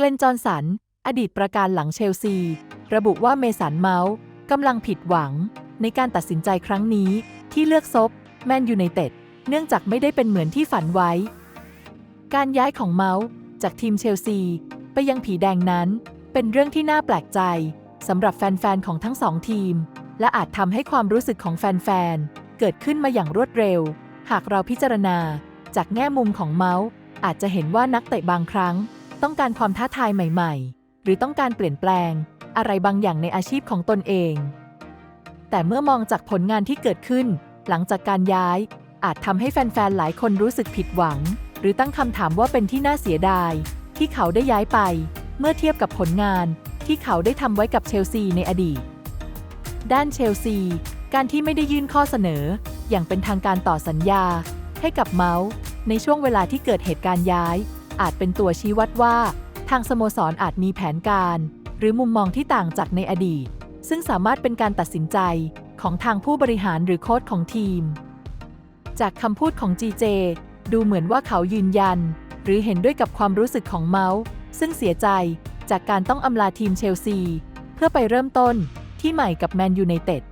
เกลนจอห์นสัน อดีตประการหลังเชลซี ระบุว่าเมสันเมาส์กำลังผิดหวัง ในการตัดสินใจครั้งนี้ ที่เลือกซบแมนยูไนเต็ดเนื่องจากไม่ได้เป็นเหมือนที่ฝันไว้ การย้ายของเมาส์จากทีมเชลซี ไปยังผีแดงนั้น เป็นเรื่องที่น่าแปลกใจสำหรับแฟน ๆ ของทั้งสองทีม และอาจทำให้ความรู้สึกของแฟน ๆ เกิดขึ้นมาอย่างรวดเร็ว หากเราพิจารณาจากแง่มุมของเมาส์อาจจะเห็นว่านักเตะบางครั้ง ต้องการความท้าทายใหม่ ๆ หรือต้องการเปลี่ยนแปลง อะไรบางอย่างในอาชีพของตนเอง แต่เมื่อมองจากผลงานที่เกิดขึ้น หลังจากการย้าย อาจทำให้แฟนๆ หลายคนรู้สึกผิดหวัง หรือตั้งคำถามว่าเป็นที่น่าเสียดาย ที่เขาได้ย้ายไป เมื่อเทียบกับผลงานที่เขาได้ทำไว้กับเชลซีในอดีต ด้านเชลซี การที่ไม่ได้ยื่นข้อเสนอ อย่างเป็นทางการต่อสัญญา ให้กับเมาส์ในช่วงเวลาที่เกิดเหตุการณ์ย้าย อาจเป็นตัวชี้วัดว่า ทางสโมสรอาจมีแผนการ หรือมุมมองที่ต่างจากในอดีต ซึ่งสามารถเป็นการตัดสินใจของทางผู้บริหารหรือโค้ชของทีม จากคำพูดของ GJ ดูเหมือนว่าเขายืนยัน หรือเห็นด้วยกับความรู้สึกของเมาส์ซึ่งเสียใจจากการต้องอำลาทีมเชลซี เพื่อไปเริ่มต้นที่ใหม่กับแมนยูไนเต็ด